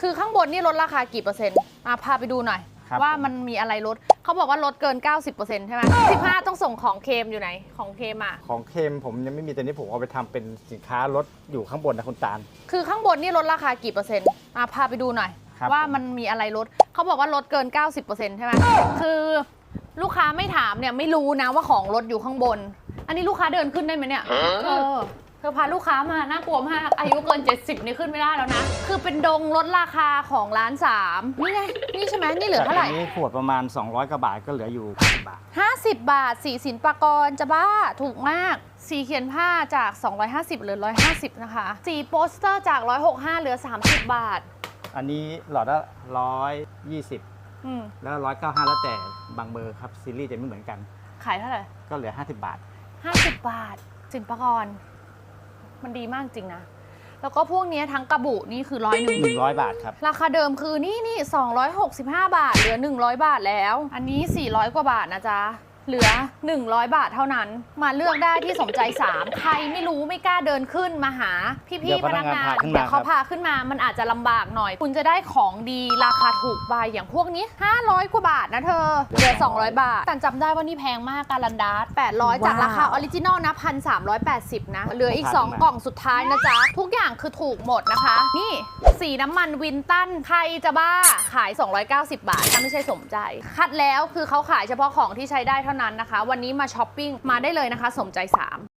คือข้างบนนี่ลดราคากี่เปอร์เซ็นต์อะพาไปดูหน่อย ครับ ว่าผมมันมีอะไรลดเขาบอกว่าลดเกิน 90%ใช่ไหม15 ต้องส่งของเค็มอยู่ไหน ของเค็มอะ ของเค็มผมยังไม่มีแต่นี้ผมเอาไปทำเป็นสินค้ารถอยู่ข้างบนนะคุณตาล คือข้างบนนี่ลดราคากี่เปอร์เซ็นต์อะพาไปดูหน่อย ครับ ว่ามันมีอะไรลดเขาบอกว่าลดเกิน 90%ใช่ไหมคือลูกค้าไม่ถามเนี่ยไม่รู้นะว่าของลดอยู่ข้างบน อันนี้ลูกค้าเดินขึ้นได้ไหมเนี่ยเออ เธอพาลูกค้ามาน่ากลัวมาก อายุเกิน 70 นี่ขึ้นไม่ได้แล้วนะ คือเป็นดงลดราคาของร้านสามนี่ไง นี่ใช่ไหมนี่เหลือเท่าไหร่ จากนนี้ขวดประมาณ 200กว่าบาทก็เหลืออยู่50บาท 50 บาท สีสินปากรจะบ้าถูกมาก สีเขียนผ้าจาก 250เหลือ 150 นะคะ สีโปสเตอร์จาก 165 เหลือ 30 บาท อันนี้หลอดละร้อยยี่สิบอืมแล้วร้อยเก้าห้าแล้วแต่บางเบอร์ครับซีรีส์จะไม่เหมือนกัน ขายเท่าไหร่ ก็เหลือ 50 บาท 50 บาทสินปากร มันดีมากจริงนะ แล้วก็พวกเนี้ยทั้งกระบุนี่คือร้อยหนึ่ง 100 บาทครับ ราคาเดิมคือนี่นี่265 บาท เหลือ 100 บาทแล้ว อันนี้ 400 กว่าบาทนะจ๊ะ เหลือ 100 บาทเท่านั้น มาเลือกได้ที่สมใจ 3 ใครไม่รู้ไม่กล้าเดินขึ้นมาหาเดี๋พี่ยวๆพนักงานพนักงานพาขึ้นมาเดี๋ยวเขาครับพาขึ้นมามันอาจจะลำบากหน่อย คุณจะได้ของดีราคาถูกใบอย่างพวกนี้ 500 กว่าบาทนะเธอเหลือ 200 บาทแต่จำได้ว่านี่แพงมากการันดาร์800 จากราคาออริจินอลนะ1,380 นะเหลืออีก 2 กล่องสุดท้ายนะจ๊ะทุกอย่างคือถูกหมดนะคะ นี่สีน้ำมันวินตันใครจะบ้าขาย 290 บาทถ้าไม่ใช่สมใจ คัดแล้วคือเขาขายเฉพาะของที่ใช้ได้เท่านั้นนะคะ วันนี้มาช้อปปิ้งมาได้เลยนะคะ สมใจ 3